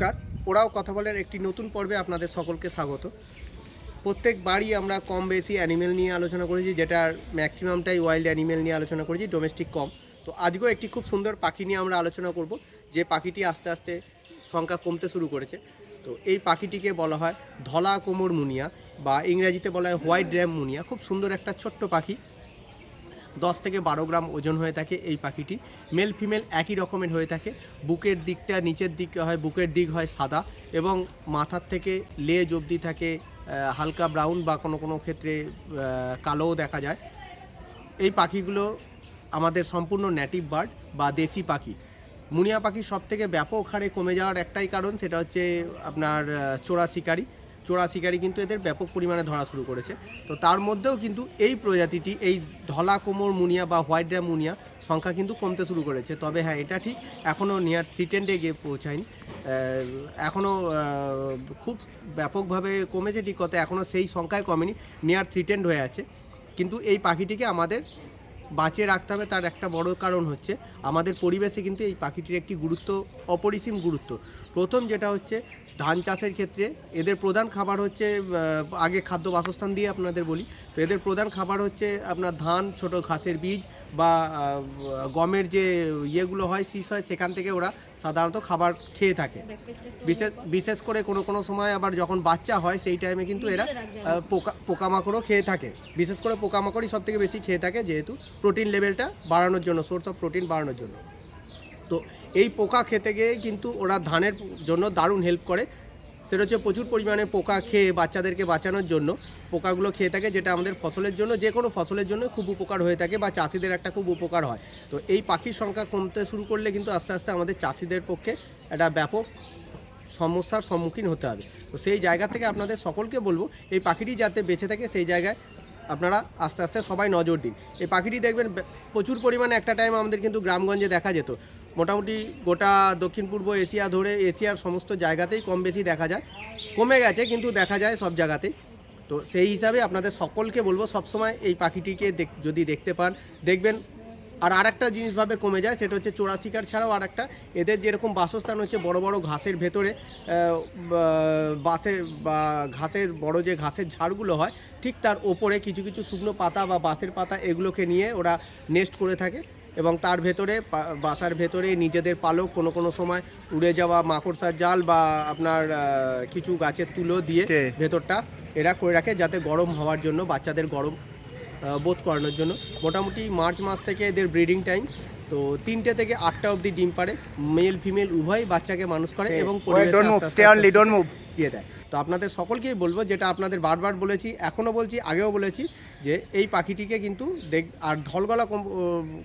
নমস্কার। ওরাও কথা বলার একটি নতুন পর্বে আপনাদের সকলকে স্বাগত। প্রত্যেক বাড়ি আমরা কম বেশি অ্যানিমেল নিয়ে আলোচনা করেছি, যেটার ম্যাক্সিমামটাই ওয়াইল্ড অ্যানিমেল নিয়ে আলোচনা করেছি ডোমেস্টিক কম। তো আজকেও একটি খুব সুন্দর পাখি নিয়ে আমরা আলোচনা করব, যে পাখিটি আস্তে আস্তে সংখ্যা কমতে শুরু করেছে। তো এই পাখিটিকে বলা হয় ধলা কোমর মুনিয়া, বা ইংরেজিতে বলা হয় হোয়াইট র্যাম মুনিয়া। খুব সুন্দর একটা ছোট্ট পাখি। দশ থেকে বারো গ্রাম ওজন হয়ে থাকে এই পাখিটি। মেল ফিমেল একই রকমের হয়ে থাকে। বুকের দিকটা নিচের দিক হয়, বুকের দিক হয় সাদা এবং মাথার থেকে লেজ অবধি থাকে হালকা ব্রাউন বা কোনো কোনো ক্ষেত্রে কালোও দেখা যায়। এই পাখিগুলো আমাদের সম্পূর্ণ নেটিভ বার্ড বা দেশি পাখি। মুনিয়া পাখি সব থেকে ব্যাপক হারে কমে যাওয়ার একটাই কারণ, সেটা হচ্ছে আপনার চোরা শিকারি। চোরা শিকারি কিন্তু এদের ব্যাপক পরিমাণে ধরা শুরু করেছে। তো তার মধ্যেও কিন্তু এই প্রজাতিটি, এই ধলা কোমর মুনিয়া বা হোয়াইট ড্যাম মুনিয়া সংখ্যা কিন্তু কমতে শুরু করেছে। তবে হ্যাঁ এটা ঠিক এখনও নিয়ার থ্রিটেন্ডে গিয়ে পৌঁছায়নি। এখনও খুব ব্যাপকভাবে কমেছে, ঠিক কথা, এখনও সেই সংখ্যায় কমেনি নিয়ার থ্রিটেন্ড হয়ে আছে। কিন্তু এই পাখিটিকে আমাদের বাঁচিয়ে রাখতে হবে, তার একটা বড় কারণ হচ্ছে আমাদের পরিবেশে কিন্তু এই পাখিটির একটি গুরুত্ব, অপরিসীম গুরুত্ব। প্রথম যেটা হচ্ছে ধান চাষের ক্ষেত্রে এদের প্রধান খাবার হচ্ছে আগে খাদ্য বাসস্থান দিয়ে আপনাদের বলি তো এদের প্রধান খাবার হচ্ছে আপনার ধান ছোট ঘাসের বীজ বা গমের যে ইয়েগুলো হয় শীষ হয় সেখান থেকে ওরা সাধারণত খাবার খেয়ে থাকে। বিশেষ বিশেষ করে কোনো কোনো সময় আবার যখন বাচ্চা হয় সেই টাইমে কিন্তু এরা পোকা পোকামাকড়ও খেয়ে থাকে। বিশেষ করে পোকামাকড়ই সব থেকে বেশি খেয়ে থাকে যেহেতু প্রোটিন লেভেলটা বাড়ানোর জন্য সোর্স অফ প্রোটিন বাড়ানোর জন্য। তো এই পোকা খেতে গিয়ে কিন্তু ওরা ধানের জন্য দারুণ হেল্প করে। সেটা হচ্ছে প্রচুর পরিমাণে পোকা খেয়ে বাচ্চাদেরকে বাঁচানোর জন্য। পোকাগুলো খেয়ে থাকে যেটা আমাদের ফসলের জন্য, যে কোনো ফসলের জন্য খুব উপকার হয়ে থাকে বা চাষিদের একটা খুব উপকার হয়। তো এই পাখির সংখ্যা কমতে শুরু করলে কিন্তু আস্তে আস্তে আমাদের চাষিদের পক্ষে একটা ব্যাপক সমস্যার সম্মুখীন হতে হবে। তো সেই জায়গা থেকে আপনাদের সকলকে বলব, এই পাখিটি যাতে বেঁচে থাকে সেই জায়গায় আপনারা আস্তে আস্তে সবাই নজর দিন। এই পাখিটি দেখবেন, প্রচুর পরিমাণে একটা টাইম আমাদের কিন্তু গ্রামগঞ্জে দেখা যেত। মোটামুটি গোটা দক্ষিণ পূর্ব এশিয়া ধরে এশিয়ার সমস্ত জায়গাতেই কম বেশি দেখা যায়। কমে গেছে কিন্তু দেখা যায় সব জায়গাতেই। তো সেই হিসাবে আপনাদের সকলকে বলব সবসময় এই পাখিটিকে যদি দেখতে পান দেখবেন। আর আরেকটা জিনিসভাবে কমে যায় সেটা হচ্ছে চোরা শিকার ছাড়াও আরেকটা। এদের যেরকম বাসস্থান হচ্ছে বড় বড় ঘাসের ভেতরে আহ, বা- বা ঘাসের বড় যে ঘাসের ঝাড়গুলো হয় ঠিক তার ওপরে কিছু কিছু শুকনো পাতা বা বাঁশের পাতা এগুলোকে নিয়ে ওরা নেস্ট করে থাকে। এবং তার ভেতরে বাসার ভেতরে নিজেদের পালক কোনো কোনো সময় উড়ে যাওয়া মাকড়সার জাল বা আপনার কিছু গাছের তুলো দিয়ে ভেতরটা এরা করে রাখে যাতে গরম হওয়ার জন্য বাচ্চাদের গরম বোধ করানোর জন্য। মোটামুটি মার্চ মাস থেকে এদের ব্রিডিং টাইম। তো তিনটে থেকে আটটা অবধি ডিম পারে মেল ফিমেল উভয় বাচ্চাকে মানুষ করে এবং. দিয়ে দেয়। তো আপনাদের সকলকেই বলব যেটা আপনাদের বারবার বলেছি, এখনও বলছি, আগেও বলেছি যে এই পাখিটিকে কিন্তু দেখ, আর ধলগলা কোম-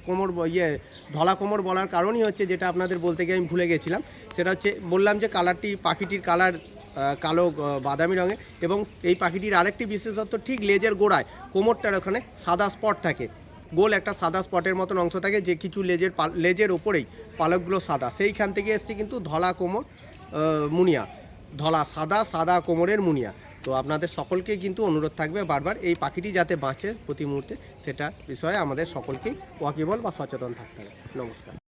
কোমর ইয়ে ধলা কোমর বলার কারণই হচ্ছে যেটা আপনাদের বলতে গিয়ে আমি ভুলে গেছিলাম। সেটা হচ্ছে, বললাম যে কালারটি, পাখিটির কালার কালো বাদামি রঙের এবং এই পাখিটির আরেকটি বিশেষত্ব ঠিক লেজের গোড়ায়, কোমরটার ওখানে সাদা স্পট থাকে। গোল একটা সাদা স্পটের মতন অংশ থাকে যে কিছু লেজের লেজের ওপরেই পালকগুলো সাদা। সেইখান থেকে এসছে কিন্তু ধলা কোমর মুনিয়া। ধলা, সাদা সাদা কোমরের মুনিয়া। তো আপনাদের সকলকে কিন্তু অনুরোধ থাকবে বারবার এই পাখিটি যাতে বাঁচে প্রতি মুহূর্তে, সেটা বিষয়ে আমাদের সকলকেই ওয়াকিবল বা সচেতন থাকতে হবে। নমস্কার।